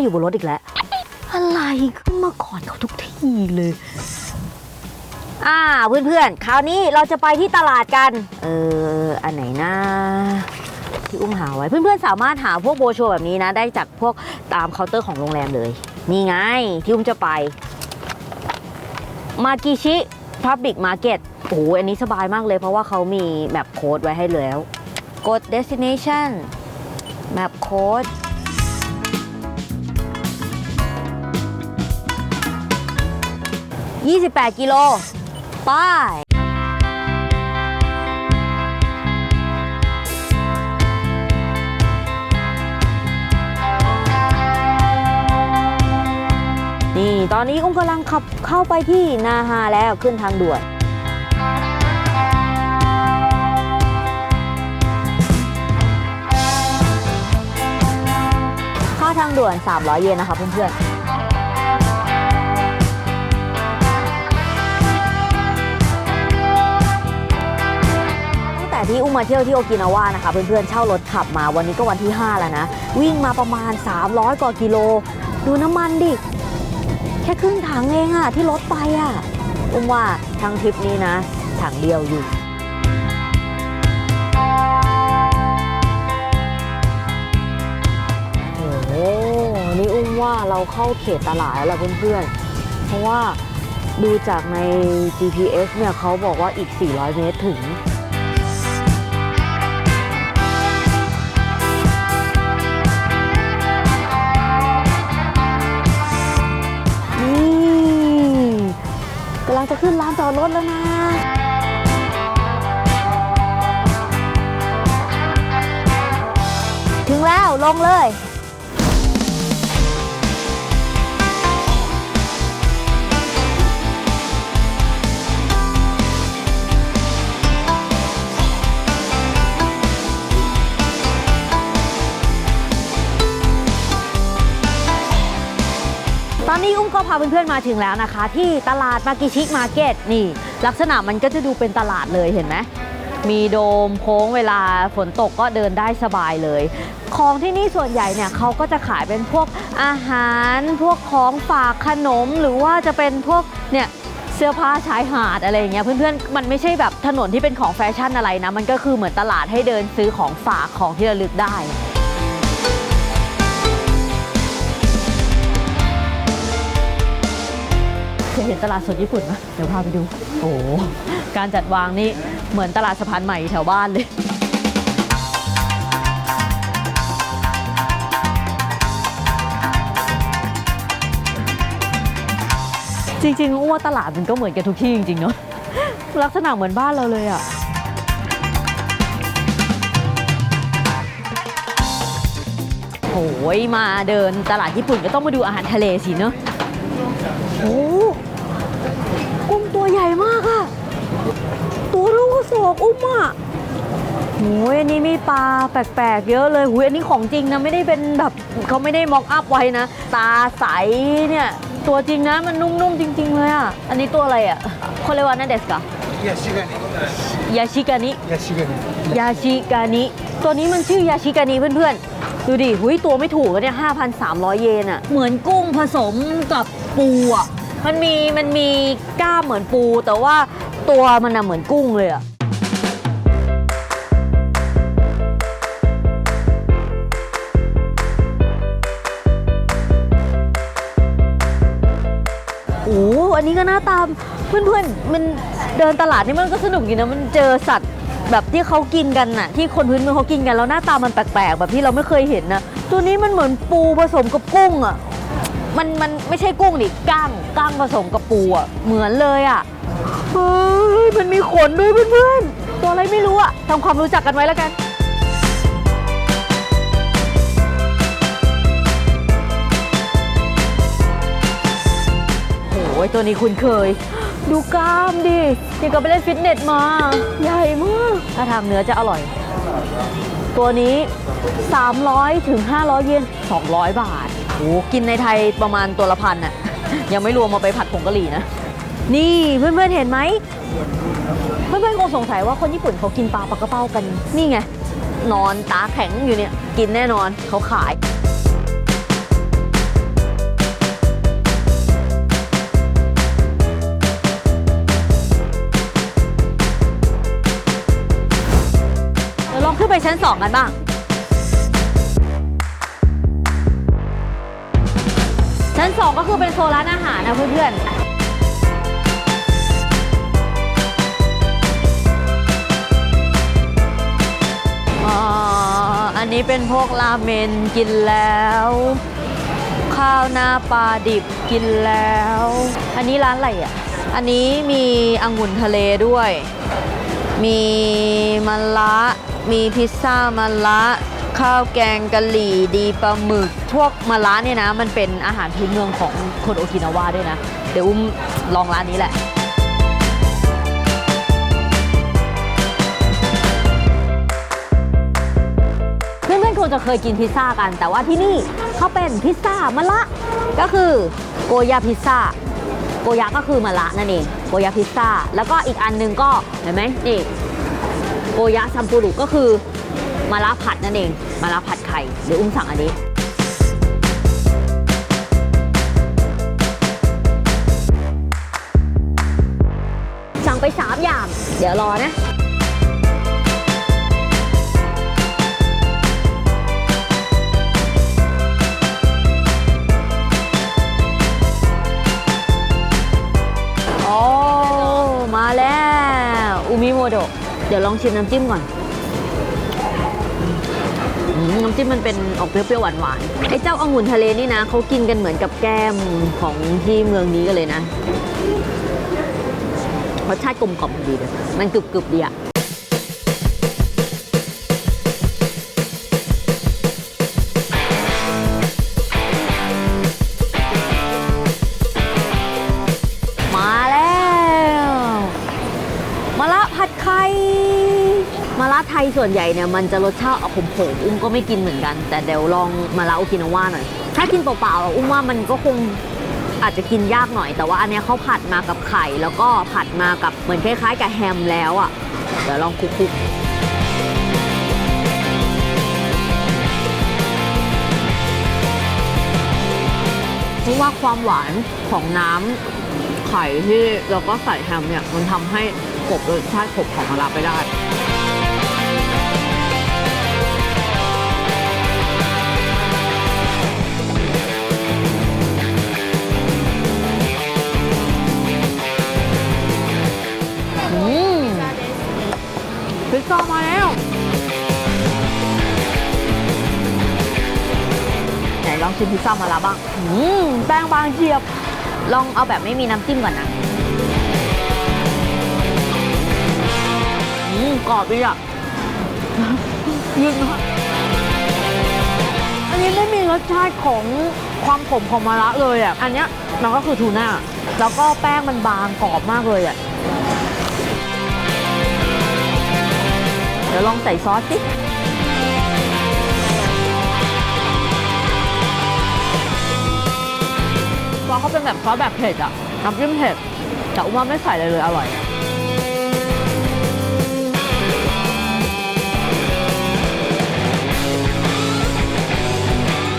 มาอยู่บนรถอีกแล้ว อะไรขึ้นมาก่อนเขาทุกทีเลย อ่าเพื่อนๆ คราวนี้เราจะไปที่ตลาดกัน เออ อันไหนนะที่อุ้มหาไว้ เพื่อนๆ สามารถหาพวกโบชัวแบบนี้นะ ได้จากพวกตามเคาน์เตอร์ของโรงแรมเลย นี่ไง ที่อุ้มจะไป มากิชิ Public Market โอ้โหอันนี้สบายมากเลย เพราะว่าเขามีแมปโค้ดไว้ให้แล้ว กด destination map code 28 กิโล ป้ายนี่ตอนนี้อุ้มกำลังขับเข้าไปที่นาฮาแล้วขึ้นทางด่วนค่าทางด่วน 300 เยนนะคะเพื่อนๆ ที่อุ้มมาเที่ยวที่โอกินาวานะคะ เพื่อนๆเช่ารถขับมาวันนี้ก็วันที่ 5 แล้วนะ วิ่งมาประมาณ 300 กว่ากิโล ดูน้ำมันดิ แค่ครึ่งถังเองอะที่รถไปอะอุ้มว่าทั้งทริปนี้นะ ถังเดียวอยู่โอ้โหนี่อุ้มว่าเราเข้าเขตตลาดแล้วล่ะเพื่อนๆ เพราะว่าดูจากใน GPS เนี่ยเขาบอกว่าอีก 400 เมตรถึง ลดรถแล้วนะถึงแล้วลงเลย อนนี้อุ้มก็พาเพื่อนๆมาถึงแล้วนะคะ ที่ตลาดมากิชิมาร์เก็ตนี่ ลักษณะมันก็จะดูเป็นตลาดเลยเห็นไหมมีโดมโค้งเวลาฝนตกก็เดินได้สบายเลย ของที่นี่ส่วนใหญ่เนี่ยเขาก็จะขายเป็นพวกอาหาร พวกของฝากขนม หรือว่าจะเป็นพวกเนี่ยเสื้อผ้าชายหาดอะไรอย่างเงี้ยเพื่อนๆมันไม่ใช่แบบถนนที่เป็นของแฟชั่นอะไรนะ มันก็คือเหมือนตลาดให้เดินซื้อของฝากของที่ระลึกได้ ยเห็นตลาดสดญี่ปุ่นไหมเดี๋ยวพาไปดู โอ้โหการจัดวางนี่เหมือนตลาดสะพานใหม่แถวบ้านเลยจริงๆอ้วาตลาดมันก็เหมือนกันทุกที่จริงๆเนาะลักษณะเหมือนบ้านเราเลยอะโอ้ยมาเดินตลาดญี่ปุ่นก็ต้องมาดูอาหารทะเลสิเนาะโอ้กุ้งตัวใหญ่มากอะตัวเท่ากระ สองอุ้มอะโอ้ยอันนี้มีปลาแปลกๆ เยอะเลยหูยอันนี้ของจริงนะไม่ได้เป็นแบบเขาไม่ได้มอกอัพไว้นะ ตาใสเนี่ย ตัวจริงนะมันนุ่มๆจริง ๆ เลยอะ อันนี้ตัวอะไรอะคนาเรียกว่านั่นเดสกะยาชิกานิยาชิกานิยาชิกานิยาชิกานิตัวนี้มันชื่อยาชิกานิเพื่อนๆ ดูดิหุยตัวไม่ถูกเลยเนี่ยห้าพันสามร้อยเยนอะ เหมือนกุ้งผสมกับปูอะมันมีมันมีกล้ามเหมือนปู แต่ว่าตัวมันอะเหมือนกุ้งเลยอะ อ้อันนี้ก็น่าตามเพื่อนๆมันเดินตลาดนี่มันก็สนุกดีนะมันเจอสัตว์แบบที่เขากินกันน่ะ ที่คนพื้นเมืองเขากินกันแล้วหน้าตามันแปลกๆ แบบที่เราไม่เคยเห็นนะตัวนี้มันเหมือนปูผสมกับกุ้งอะมันมันไม่ใช่กุ้งดิก้างก้างผสมกับปูอะเหมือนเลยอะเฮ้ยมันมีขนด้วยเพื่อนๆตัวอะไรไม่รู้อะทำความรู้จักกันไว้แล้วกัน ยตัวนี้คุณเคย ดูกล้ามดิยังกับไปเล่นฟิตเนสมา ใหญ่มาก ถ้าทางเนื้อจะอร่อย ตัวนี้ 300ถึง500 เยน 200 บาทโอ้กินในไทยประมาณตัวละพันน่ะ ยังไม่รวมมาไปผัดผงกะหรี่นะ นี่เพื่อนๆเห็นไหม เพื่อนๆคงสงสัยว่าคนญี่ปุ่นเขากินปลาปลากระเป้ากัน นี่ไง นอนตาแข็งอยู่เนี่ย กินแน่นอนเขาขาย ไปชั้น2กันบ้าง ชั้น2ก็คือเป็นโซนร้านอาหารนะเพื่อนๆอ๋ออันนี้เป็นพวกราเมนกินแล้ว ข้าวหน้าปลาดิบกินแล้ว อันนี้ร้านอะไรอะ อันนี้มีองุ่นทะเลด้วย มีมะละ มีพิซซ่ามะละ ข้าวแกงกะหรี่ดีปลาหมึก พวกมะละเนี่ยนะ มันเป็นอาหารพื้นเมืองของคนโอกินาวาด้วยนะ เดี๋ยวอุ้มลองร้านนี้แหละเพื่อนๆคงจะเคยกินพิซซ่ากัน แต่ว่าที่นี่เขาเป็นพิซซ่ามะละ ก็คือโกยาพิซซ่า โกยาก็คือมะระนั่นเองโกยาพิซซ่า แล้วก็อีกอันหนึงก็เห็นไหมนี่โกยาซัมปูรุก็คือมะระผัดนั่นเองมะระผัดไข่เดี๋ยวอุ้มสั่งอันนี้สั่งไป 3 อย่าง เดี๋ยวรอนะ เดี๋ยวลองชิมน้ำจิ้มก่อนน้ำจิ้มมันเป็นออกเปรี้ยวๆหวานๆไอ้เจ้าองุ่นทะเลนี่นะเขากินกันเหมือนกับแก้มของที่เมืองนี้กันเลยนะรสชาติกลมกล่อมดีเลยมันกรึบๆดีอะ ไทยส่วนใหญ่เนี่ยมันจะรสชาติออกขมๆอุ้มก็ไม่กินเหมือนกัน แต่เดี๋ยวลองมะละโอกินาว่าหน่อย ถ้ากินเปล่าๆอะอุ้มว่ามันก็คงอาจจะกินยากหน่อย แต่ว่าอันเนี้ยเขาผัดมากับไข่ แล้วก็ผัดมากับเหมือนคล้ายๆกับแฮมแล้วอะเดี๋ยวลองคลุกๆเพราะว่าความหวานของน้ำไข่ที่เราก็ใส่แฮมเนี่ยมันทำให้กลบรสชาติขมของมะระไปได้ ซซ่ามาแล้วไหนลองชิมพิซซ่ามาแล้วบ้าง อืมแป้งบางเฉียบ ลองเอาแบบไม่มีน้ำจิ้มก่อนนะ อืมกรอบดีอะยืนมากอันนี้ไม่มีรสชาติของความขมของมะระเลยอะ อันเนี้ยมันก็คือทูน่า แล้วก็แป้งมันบางกรอบมากเลยอะ เดี๋ยวลองใส่ซอสสิซอสเขาเป็นแบบซอสแบบเผ็ดอะน้ำจิ้มเผ็ดแต่อุ้มว่าไม่ใส่เลยเลย อร่อย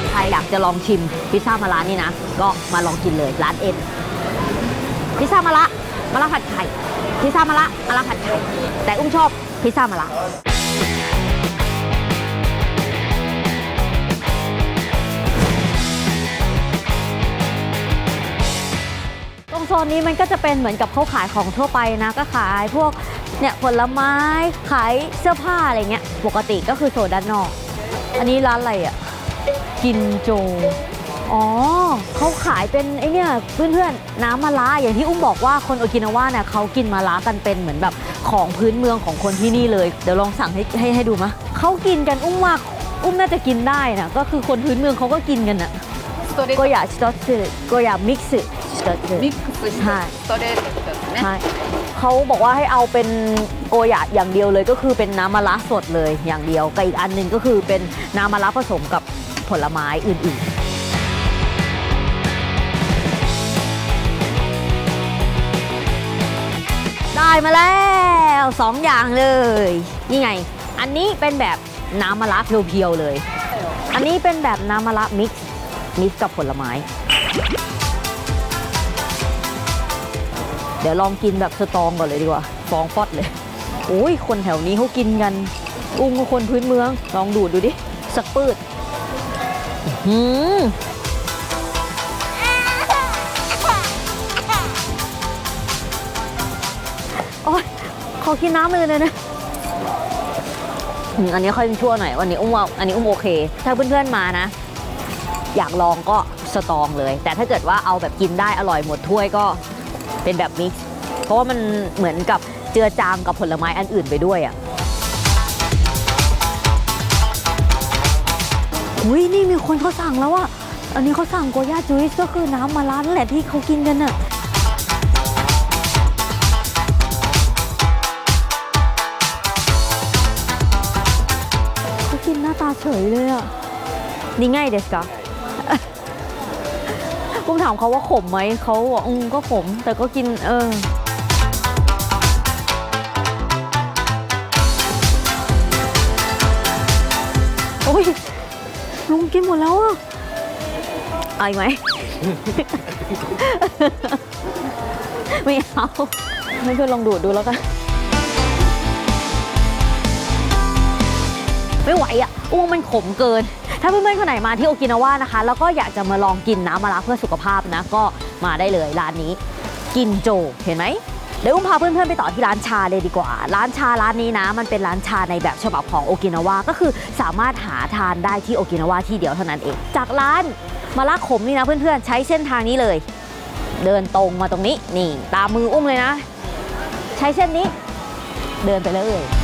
ใครอยากจะลองชิมพิซซ่ามาร้านนี้นะ ก็มาลองกินเลยร้านเอ็นพิซซ่ามาละมาละผัดไข่พิซซ่ามาละมาละผัดไข่แต่อุ้มชอบ พิซซ่ามาละตรงโซนนี้มันก็จะเป็นเหมือนกับเขาขายของทั่วไปนะ ก็ขายพวกเนี่ยผลไม้ขายเสื้อผ้าอะไรเงี้ย ปกติก็คือโซนด้านนอก อันนี้ร้านอะไรอะ กินโจ อ๋อ เขาขายเป็นไอเนี่ยเพื่อนๆ น้ำมะระอย่างที่อุ้มบอกว่าคนโอกินาว่าเนี่ยเขากินมะระกันเป็นเหมือนแบบของพื้นเมืองของคนที่นี่เลย เดี๋ยวลองสั่งให้ให้ให้ดูมะเขากินกันอุ้มว่าอุ้มน่าจะกินได้นะก็คือคนพื้นเมืองเขาก็กินกันอะ ストレー โก ト ยาชิโตสึโกยามิกซ์ชิโตสึ ミックスしてはいストレートってやつね ใช่เขาบอกว่าให้เอาเป็นโกยะอย่างเดียวเลยก็คือเป็นน้ำมะระสดเลยอย่างเดียวกับอีกอันหนึ่งก็คือเป็นน้ำมะระผสมกับผลไม้อื่นๆ ได้มาแล้วสองอย่างเลย นี่ไง อันนี้เป็นแบบน้ำมะระเพียวๆเลย อันนี้เป็นแบบน้ำมะระมิกซ์มิกซ์กับผลไม้ เดี๋ยวลองกินแบบสตรองก่อนเลยดีกว่า ฟองฟอดเลย โอ้ย คนแถวนี้เขากินกันอุ้งคนพื้นเมือง ลองดูดดูดิ สักปืด อืม อกินน้ำเลยเลยนะอืมอันนี้ค่อยชั่วหน่อยวันนี้อุ้มว่าอันนี้อุ้มโอเค ถ้าเพื่อนๆมานะ อยากลองก็สตรองเลย แต่ถ้าเกิดว่าเอาแบบกินได้อร่อยหมดถ้วยก็เป็นแบบมิกซ์เพราะว่ามันเหมือนกับเจือจางกับผลไม้อันอื่นไปด้วยอะอุ้ยนี่มีคนเขาสั่งแล้วอะอันนี้เขาสั่งโกย่าจุยส์ก็คือน้ำมาร้านนั่นแหละที่เขากินกันน่ะ เฉยเลยอะนี่ไงเดสกะผมถามเขาว่าขมไหม เขาบอกอืมก็ขม แต่ก็กิน เออ โอ้ย ลุงกินหมดแล้วอะเอาอีกไหม ไม่เอาให้เพื่อนลองดูดดูแล้วกัน ไม่ไหวอะอ้วงมันขมเกิน ถ้าเพื่อนๆคนไหนมาที่โอกินาวานะคะ แล้วก็อยากจะมาลองกินน้ำมะระเพื่อสุขภาพนะ ก็มาได้เลยร้านนี้ กินโจเห็นไหมเดี๋ยวอุ้มพาเพื่อนๆไปต่อที่ร้านชาเลยดีกว่า ร้านชาร้านนี้นะ มันเป็นร้านชาในแบบฉบับของโอกินาวาก็คือสามารถหาทานได้ที่โอกินาวาที่เดียวเท่านั้นเอง จากร้านมะระขมนี่นะเพื่อนๆใช้เส้นทางนี้เลย เดินตรงมาตรงนี้นี่ ตามมืออุ้มเลยนะ ใช้เส้นนี้ เดินไปเลย